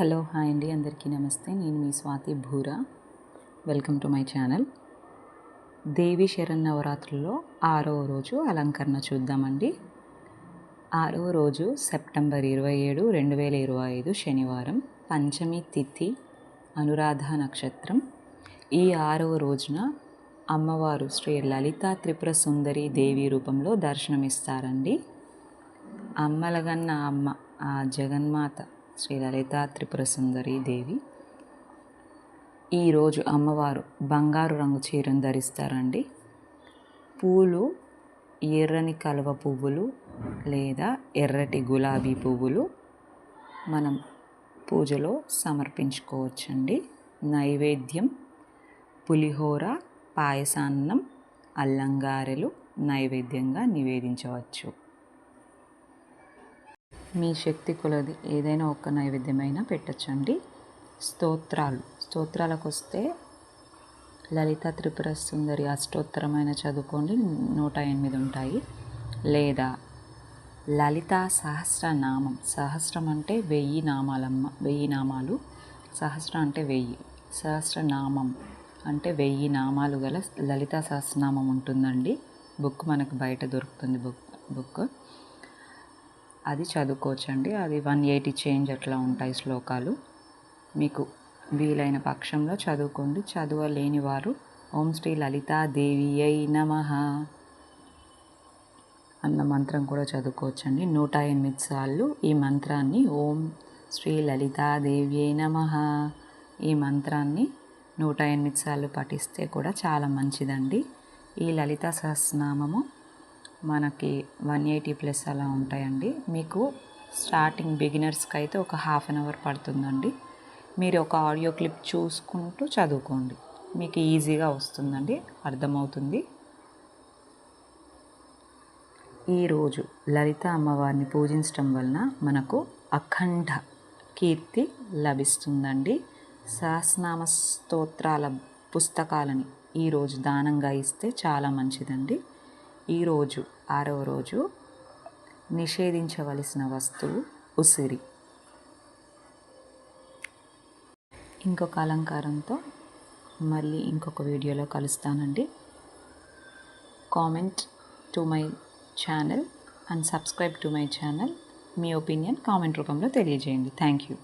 Hello hi అండి. అందరికీ నమస్తే. నేను మీ Swathi Bhura. Welcome to my channel. Devi Sharan నవరాత్రుల్లో ఆరవ రోజు అలంకరణ చూద్దామండి. ఆరవ రోజు సెప్టెంబర్ ఇరవై ఏడు రెండు వేల ఇరవై ఐదు శనివారం పంచమి తిథి అనురాధ నక్షత్రం. ఈ ఆరవ రోజున అమ్మవారు శ్రీ లలితా త్రిపుర సుందరి దేవి రూపంలో దర్శనమిస్తారండి. అమ్మలగన్న అమ్మ ఆ జగన్మాత శ్రీ లలితా త్రిపుర సుందరి దేవి ఈరోజు అమ్మవారు బంగారు రంగు చీరను ధరిస్తారండి. పూలు ఎర్రని కలువ పువ్వులు లేదా ఎర్రటి గులాబీ పువ్వులు మనం పూజలో సమర్పించుకోవచ్చండి. నైవేద్యం పులిహోర పాయసాన్నం అల్లంగారెలు నైవేద్యంగా నివేదించవచ్చు. మీ శక్తి కొలది ఏదైనా ఒక నైవేద్యమైనా పెట్టచ్చండి. స్తోత్రాలు. స్తోత్రాలకు వస్తే లలిత త్రిపుర సుందరి అష్టోత్తరమైన చదువుకోండి. నూట ఎనిమిది ఉంటాయి. లేదా లలిత సహస్రనామం. సహస్రం అంటే వెయ్యి నామాలమ్మ వెయ్యి నామాలు. సహస్రం అంటే వెయ్యి. సహస్రనామం అంటే వెయ్యి నామాలు గల లలిత సహస్రనామం ఉంటుందండి. బుక్ మనకు బయట దొరుకుతుంది బుక్ బుక్. అది చదువుకోవచ్చండి. అది వన్ ఎయిటీ చేంజ్ అట్లా ఉంటాయి శ్లోకాలు. మీకు వీలైన పక్షంలో చదువుకోండి. చదవలేని వారు ఓం శ్రీ లలితాదేవి అయి నమ అన్న మంత్రం కూడా చదువుకోవచ్చండి. నూట ఎనిమిది సార్లు ఈ మంత్రాన్ని ఓం శ్రీ లలితాదేవి అయి నమ ఈ మంత్రాన్ని నూట ఎనిమిది సార్లు పఠిస్తే కూడా చాలా మంచిదండి. ఈ లలిత సహస్రనామము మనకి వన్ ఎయిటీ ప్లస్ అలా ఉంటాయండి. మీకు స్టార్టింగ్ బిగినర్స్కి అయితే ఒక హాఫ్ అన్ అవర్ పడుతుందండి. మీరు ఒక ఆడియో క్లిప్ చూసుకుంటూ చదువుకోండి. మీకు ఈజీగా వస్తుందండి. అర్థమవుతుంది. ఈరోజు లలిత అమ్మవారిని పూజించడం వలన మనకు అఖండ కీర్తి లభిస్తుందండి. సహస్నామ స్తోత్రాల పుస్తకాలని ఈరోజు దానంగా ఇస్తే చాలా మంచిదండి. ఈరోజు ఆరవ రోజు నిషేధించవలసిన వస్తువు ఉసిరి. ఇంకొక అలంకారంతో మళ్ళీ ఇంకొక వీడియోలో కలుస్తానండి. Comment to my channel and subscribe to my channel me opinion comment రూపంలో తెలియజేయండి. Thank you.